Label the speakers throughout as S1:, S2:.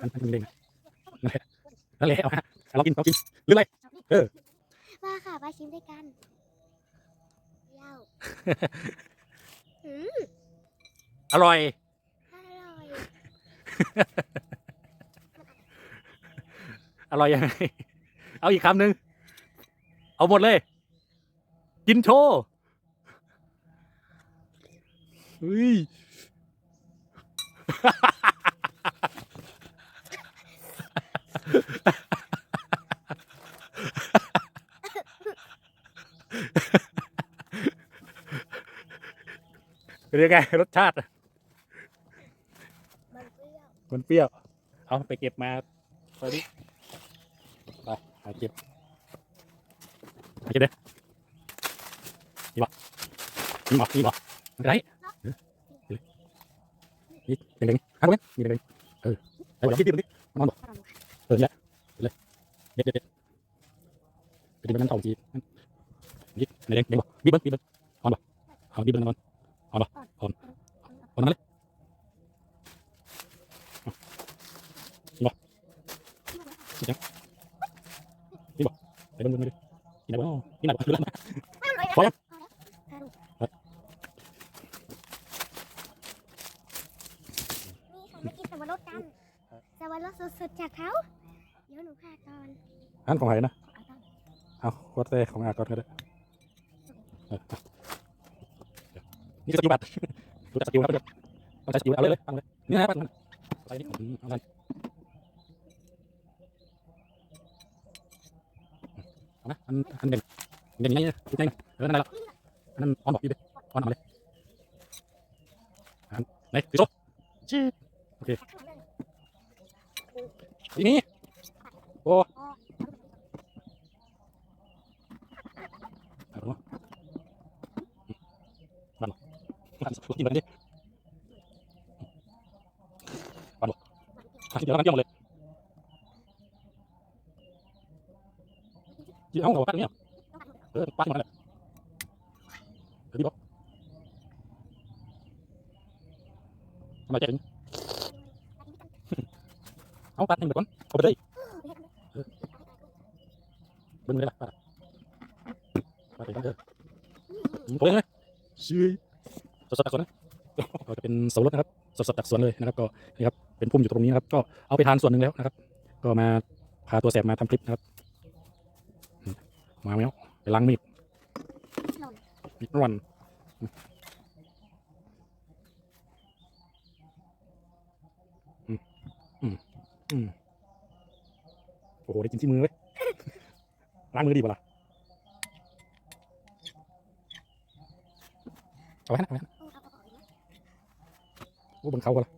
S1: มันมันเด้งนั่นแหละนั่นแหละเอาฮะเรากินเรากินหรืออะไร
S2: มาค่ะมาชิมด้วยกันเล่าอืม
S1: อร่อย
S2: อร่อย
S1: อร่อยยังไงเอาอีกคำหนึ่งเอาหมดเลย กินโชว์เฮ้ย เป็นยังไงรสชาติ
S2: มันเปรี้ยว
S1: มันเปรี้ยว เอาไปเก็บมาไปดิไปหาเก็บหาเก็บเลยนี่บอกนี่บอกนี่บอกไม่เป็นไรเออนี่เด็กๆหาคนนี้นี่เด็กๆเออไปหมดแล้วพี่พี่พี่นอนบอกเออนี่แหละเด็ดเลยเด็ดเด็ดเด็ดไปดิมันนั่นเต่าจีนี่เด็กๆเด็กบอกบีบเบิ้งบีบเบิ้งออนบอกเอาบีบเบิ้งนอน ออนบอกออนออนนั่นเลยไปเบิ้งเบิ้งมาดิกินไหนบ้างกินไหนบ้างดูแลมาพอยัง
S2: นี่ค่ะมากินสับปะรดกันสับปะรดสดๆจากเขาเดี๋ยวหนูพาก่อน
S1: อันของใครนะ
S2: เอาต้อง
S1: เอาวัดเต้ของอากอนก็ได้เออเอาเดี๋ยว นี่สกิลบัตรรู้จักสกิลครับเพื่อนต้องใช้สกิลเอาเลยเลยตั้งเลยนี่นะปั้นมันใส่นี่อืมเอาเลยเอานะอันอันเด่นเด่นยังไงเนี่ยจุดไหนนะเออนั่นแหละอันนั้นออนบอกพี่ดิออนเอามาเลยอันไหนถือโซ่ชี้โอเคทีนี้โอ้เอาลงมามัน มันสุดกินไปดิมันบอกอะเดี๋ยวเรากันย่องเลยจีเสดๆจากสวนนะก็จะเป็นเสารสนะครับสดๆจากสวนเลยนะครับก็นี่ครับเป็นพุ่มอยู่ตรงนี้นะครับ ก็เอาไปทานส่วนหนึ่งแล้วนะครับ ก็มาพาตัวแสบมาทำคลิปนะครับมมาแล้วไปล้างมีดมีดร่อนอืมอืมอืมโอ้โห ได้กินที่มือเว้ยล้างมือดีกว่าล่ะเอาไว้นะเอาไว้นะ
S2: โอ้เอาเอาเอาอีกนะ
S1: โอ้บนเขาก็ละ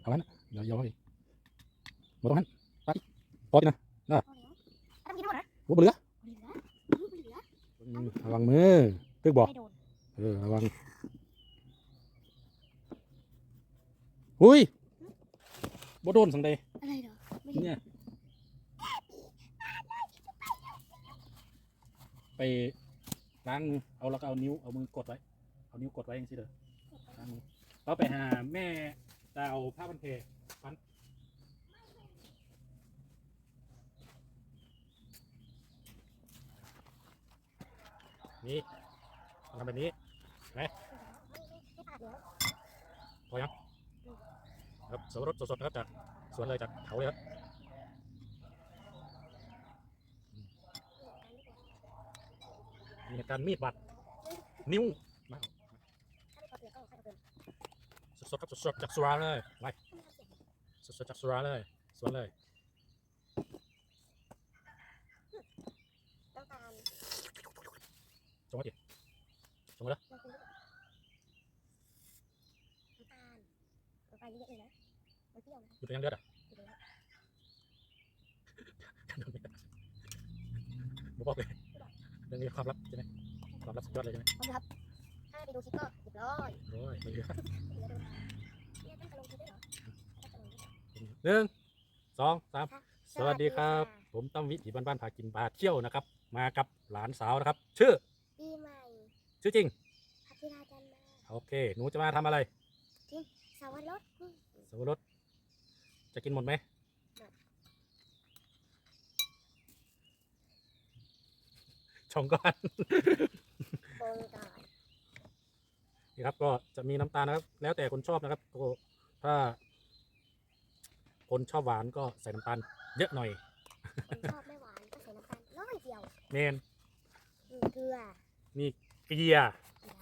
S1: เอาไว้นะเดี๋ยวย้อยมดตรงนั้นไปพอกินนะ
S2: พอแล้วเอาต้องกินทั้งหมดนะ
S1: อ้บเรือ
S2: เหลือ
S1: ระวังมือตึกบอกเออระวังหุ้ยบ่โดนสังเดย์
S2: อะไรเหรอเน
S1: เนี่ยไปล้างมือเอาแล้วก็เอานิ้วเอามือกดไว้ เอานิ้วกดไว้อย่างนี้เด้อล้างมือ เราไปหาแม่จะเอาผ้าพันเพพันนี่ทำแบบนี้
S2: ไม่ขาดเหรอ
S1: พอยังครับสวรสสดๆนะครับจากสวนเลยจากเขาเลยครับมีการมีดบาดนิ้ว
S2: ส
S1: ดๆครับสดๆจากสุราเลยไปสดๆจากสุราเลยสวนเลย
S2: น้ำตาล
S1: จงไว้ดิจงไว้เลย
S2: ลองกินดูน้ำตาลลงไปเยอะเลยนะมันเปรี้ยวนะ
S1: อยู่ตรงยังเลือดอะ
S2: อยู่ตรงนี้
S1: บอกบอกเลยเรื่องนี้ความลับใช่ไหมความลับสุดยอดเลยใช่ไหม
S2: พร้อมครับถ้าไปดูคลิปก็เรียบร้อย
S1: โอ้ยไม่เหลือ
S2: เหลือดูเนี่ย หรอตั้งแต่ลงคลิปเหรอ
S1: หนึ่งสองสาม
S2: ค่ะ
S1: สวัสดีครับ ผมตั้มวิถีบ้านบ้านๆพากินพาเที่ยวนะครับ มากับหลานสาวนะครับ ชื่อ
S2: ปีใหม่
S1: ชื่อจริง
S2: พัทราจันทร์มา
S1: โอเค หนูจะมาทำอะไร
S2: สาวรส
S1: สวรสจะกินหมดไหม
S2: หมด
S1: ชงก่อน
S2: ปงก่อน
S1: นี่ครับก็จะมีน้ำตาลนะครับ แล้วแต่คนชอบนะครับก็ ถ้า คนชอบหวานก็ใส่น้ำตาลเยอะหน่อย
S2: คนชอบไม่หวานก็ใส่น้ำตาลน้อยเดียว
S1: เมน
S2: อืมเกลือ
S1: นี่เกลือ
S2: เกลือ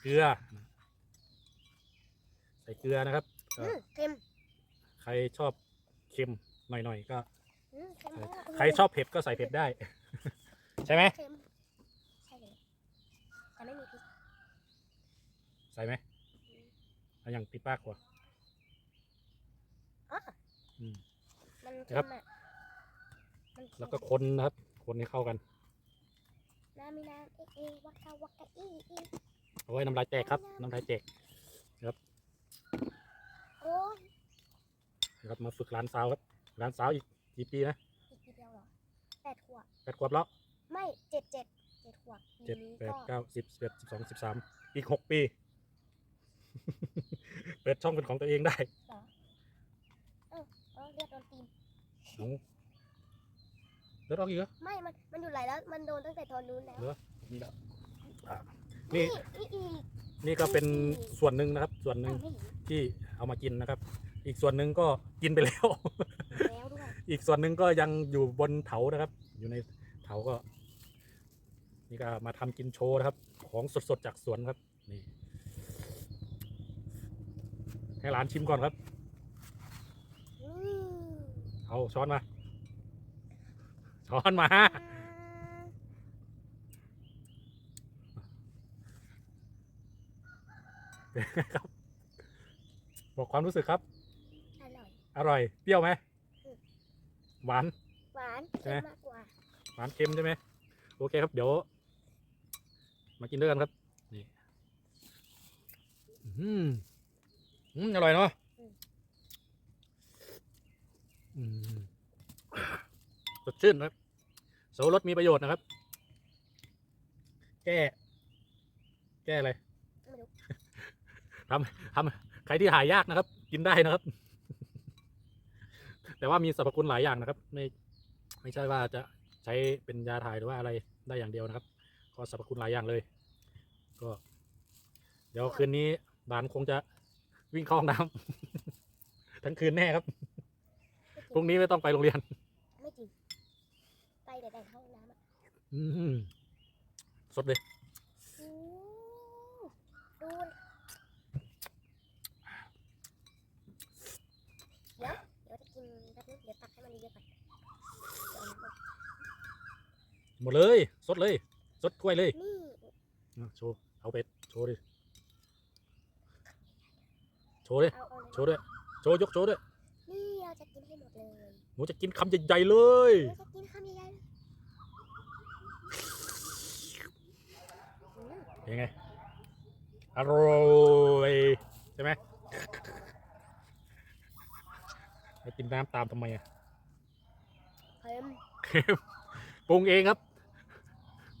S1: เกลือใส่เกลือนะครับก็
S2: อืมเค็ม
S1: ใครชอบเค็มหน่อยๆก็
S2: อืมเค็มมาก
S1: ใครชอบเผ็ดก็ใส่เผ็ดได้ ใช่ไหม
S2: เค็มใช่เลยแต่ไม่มีพริก
S1: ใส่ไหมเอาอย่างติดปากกว่า
S2: อ๋อ
S1: อื ม
S2: มัน
S1: ครั
S2: เค็
S1: บ
S2: มอะมันเค็ม
S1: แล้วก็คนนะครับ คนให้เข้ากัน
S2: น้ำมีน้ำเอ๊ะเอ๊ะวักกะวักกะอีอี
S1: เอาไว้น้ำลายแตกครับ น้ำลายแตก
S2: โอ้ย
S1: นะครับ มาฝึกร้านสาวครับร้านสาวอีกกี่ปีนะ
S2: อีกทีเดียวเหรอแปดขวบ
S1: แปดขวบแล้ว
S2: ไม่เจ็ดเจ็ดเจ็ดขวบปี
S1: เจ็ด
S2: นี้
S1: แปด
S2: ก็
S1: เก้าสิบสิบเอ็ดสิบสองสิบสามอีกหกปี เปิดช่องเป็นของตัวเองได้
S2: เหรอเออ เออเลือดโดนตีน
S1: เอาเลือดออกอีกเหรอ
S2: ไม่ มัน มันอยู่ไหลแล้ว มันโดนตั้งแต่ตอนนู้นแล้ว
S1: เหรอนี่แล้วอะนี่
S2: นี่อีก
S1: นี่ก็เป็นส่วนหนึ่งนะครับ ส่วนหนึ่ง
S2: อ้าวนี่
S1: ที่เอามากินนะครับ อีกส่วนหนึ่งก็กินไปแล้ว
S2: แล้วด้วย
S1: อีกส่วนหนึ่งก็ยังอยู่บนเถานะครับ อยู่ในเถาก็ นี่ก็มาทำกินโชว์นะครับ ของสดๆจากสวนครับ นี่ ให้หลานชิมก่อนครับ
S2: อืม
S1: เอาช้อนมา ช้อนมาครับบอกความรู้สึกครับ
S2: อร่อย
S1: อร่อย เปรี้ยวไหม
S2: อืม
S1: หวาน
S2: หวาน
S1: ใช่ไหม
S2: เค็มมากกว่า
S1: หวานเค็มใช่ไหม โอเคครับ เดี๋ยว มากินด้วยกันครับ นี่ อืม อืม อร่อยเนาะอืม สดชื่นครับโสรสมีประโยชน์นะครับ แก้ แก้อะไร
S2: ไม่รู้
S1: ทำทำใครที่หายากนะครับ กินได้นะครับ แต่ว่ามีสรรพคุณหลายอย่างนะครับ ไม่ไม่ใช่ว่าจะใช้เป็นยาถ่ายหรือว่าอะไรได้อย่างเดียวนะครับก็สรรพคุณหลายอย่างเลย ก็ เดี๋ยวคืนนี้บานคงจะวิ่งเข้าห้องน้ำทั้งคืนแน่ครับ
S2: ไม่
S1: พรุ่งนี้ไม่ต้องไปโรงเรียน
S2: ไม่จริง ไปแต่แต่ห้องน้ำอะ
S1: อืมสดเลย
S2: อืมดูเดี๋ยวเดี๋ยวจะกินแป๊บนึงเดี๋ยวตักให้มันเยอะๆก่อนเดี๋ยวเอาน้ำมา
S1: หมดเลยสดเลย สดถ้วยเลย
S2: นี่
S1: อะโชว์เอาไปโชว์ดิโชว์ดิ
S2: เอาเอา
S1: โชว์ด้วยโชว์ยกโชว์ด้ว
S2: ย
S1: หนูจะกินคำใหญ่ๆเลย
S2: เราจะกินคำใหญ่ๆเลยอืม
S1: ยังไง อร่อยใช่ไหมไปกินน้ำตามทำไมอะ
S2: เค็ม
S1: เค็มปรุงเองครับ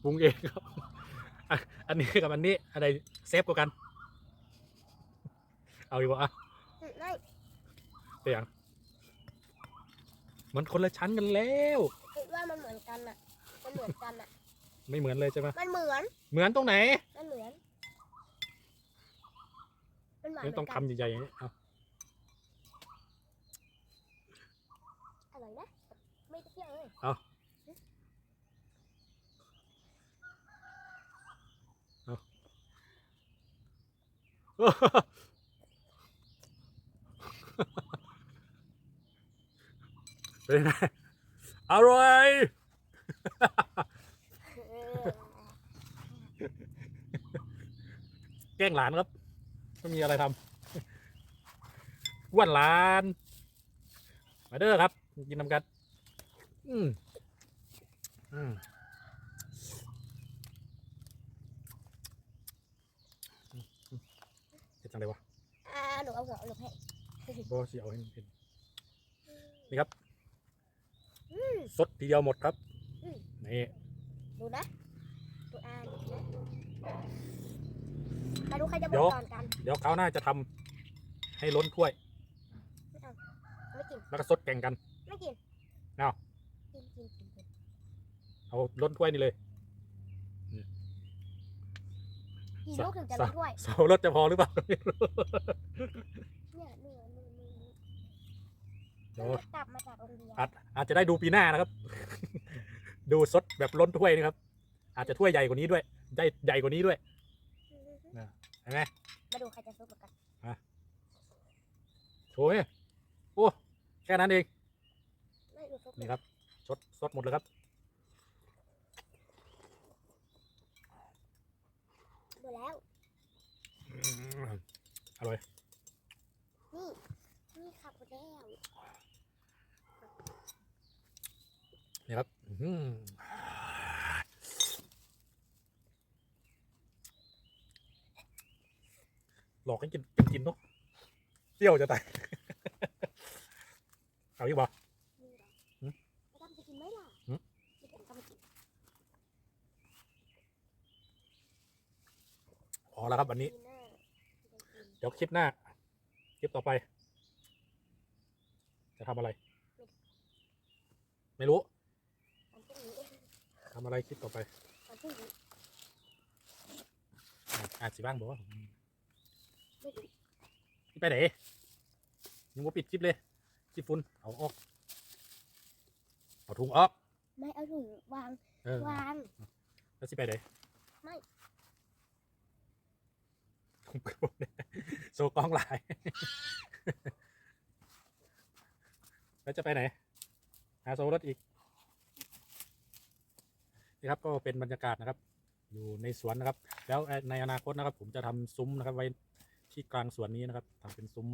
S1: ปรุงเองครับอะอันนี้กับอันนี้อะไรเซฟกว่ากัน เอาดีกว่าอะ
S2: อืมไม่
S1: ไปอย่าง มันคนละชั้นกันแล้ว
S2: คิดว่ามันเหมือนกันอะมันเหมือนกันอะ
S1: ไม่เหมือนเลยใช่ไหม
S2: มันเหมือน
S1: เหมือนตรงไหน
S2: มันเหมือน มันหวานเห
S1: นี่
S2: มื
S1: ต้อ
S2: องนกัน
S1: คำใหญ่ๆอย่างนี้เอา
S2: อร่อยนะ ไม่เปรี้ยวเลย
S1: เป็นไงอร่อย
S2: เออ
S1: แกล้งหลานครับไม่มีอะไรทำอ้วนหลาน มาเด้อครับ กินน้ำกัน อืมอืมเห็ดจังเลยวะ
S2: อ่าหนูเอาหัวหนูให้
S1: บอสิเอาให้เห็นนี่ครับ
S2: อืม
S1: สดทีเดียวหมดครับ
S2: อืม
S1: นี่
S2: ดูนะดูอ่านดูนะมาดูใครจะหม
S1: เดี๋
S2: ด
S1: ยว
S2: ก่อนกัน
S1: เดี๋ยวคราวหน้าจะทำให้ล้นถ้วย
S2: ไม่กินกิน
S1: แล้วก็ซดแข่งกัน
S2: ไม่กิน
S1: เอา
S2: กินกินกินกิน
S1: เอาล้นถ้วยนี่เลย
S2: กี่ลูกถึงจะ
S1: สา
S2: ลดด้วย
S1: เสารถจะพอหรือเปล่า ไม่รู้
S2: เนี่ยเนื้อเนื้อเนื้อเนื้อ
S1: โอ้
S2: กลับมาจากโรงเรียน
S1: อาจอาจจะได้ดูปีหน้านะครับ ดูซดแบบล้นถ้วยนะครับ อาจจะถ้วยใหญ่กว่านี้ด้วย ได้ใหญ่กว่านี้ด้วยเห็นไหม
S2: มาดูใครจะซุปกัน
S1: โถ่โอ้แค่นั้นเอง
S2: ไม่ดูซุป
S1: นี่ครับซดซดหมดเลยครับ
S2: ดูแล้ว
S1: อืมอร่อย
S2: นี่นี่ค่ะหมดแล้ว
S1: นี่ครับอื้อ หือหลอกให้กินกินกินเนาะเปรี้ยวจะตาย เอาอีกบ่
S2: นี่เหรอ
S1: หืม
S2: ไม่ต้องจะกินไหมล่ะ
S1: หืม
S2: ไม่ต้องก็ไม่กิน
S1: พอแล้วครับวันนี้
S2: กินเนอร์ไม่ได้กิน
S1: เดี๋ยวคลิปหน้า คลิปต่อไป จะทำอะไร ไม่รู้
S2: วันพรุ่งนี้
S1: ทำอะไรคลิปต่อไป
S2: วันพรุ่งนี้
S1: อะอาจสิบ้างบอกว่า
S2: ไม่รู้
S1: พี่ไปไหนยังว่าปิดคลิปเลยคลิปฟุ้นเอาออก เอาถุงออก
S2: ไม่เอาถุงวาง
S1: เออ
S2: วาง
S1: แล้วสิไปไหน
S2: ไม่
S1: ถุงกระบอกเนี่ยโซกล้องหลาย แล้วจะไปไหน หาโซรถอีก นี่ครับก็เป็นบรรยากาศนะครับ อยู่ในสวนนะครับ แล้วในอนาคตนะครับ ผมจะทำซุ้มนะครับไว้ที่กลางสวนนี้นะครับทำเป็นซุ้ม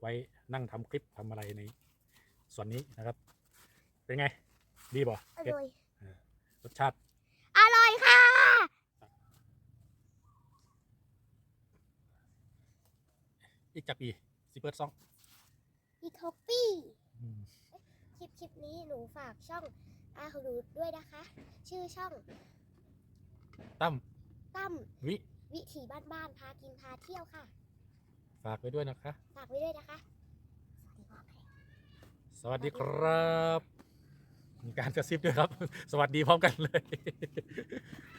S1: ไว้นั่งทำคลิปทำอะไรในสวนนี้นะครับ เป็นไง ดีบ่
S2: อ
S1: เผ็ด
S2: ร่อย
S1: รสชาติ
S2: อร่อยค่ะ
S1: อีกจากปีสิเปิดซ่อง
S2: อีคอปปี้
S1: อืม
S2: คลิปคลิปนี้หนูฝากช่อง อาฮูดูด้วยนะคะ ชื่อช่อง
S1: ตั้ม
S2: ตั้ม
S1: วิ
S2: วิถีบ้านๆพากินพาเที่ยวค่ะ
S1: ฝากไว้ด้วยนะคะ
S2: ฝากไว้ด้วยนะคะ สวัสดีค่ะ
S1: สวัสดีครับ มีการกระซิบด้วยครับ สวัสดีพร้อมกันเลย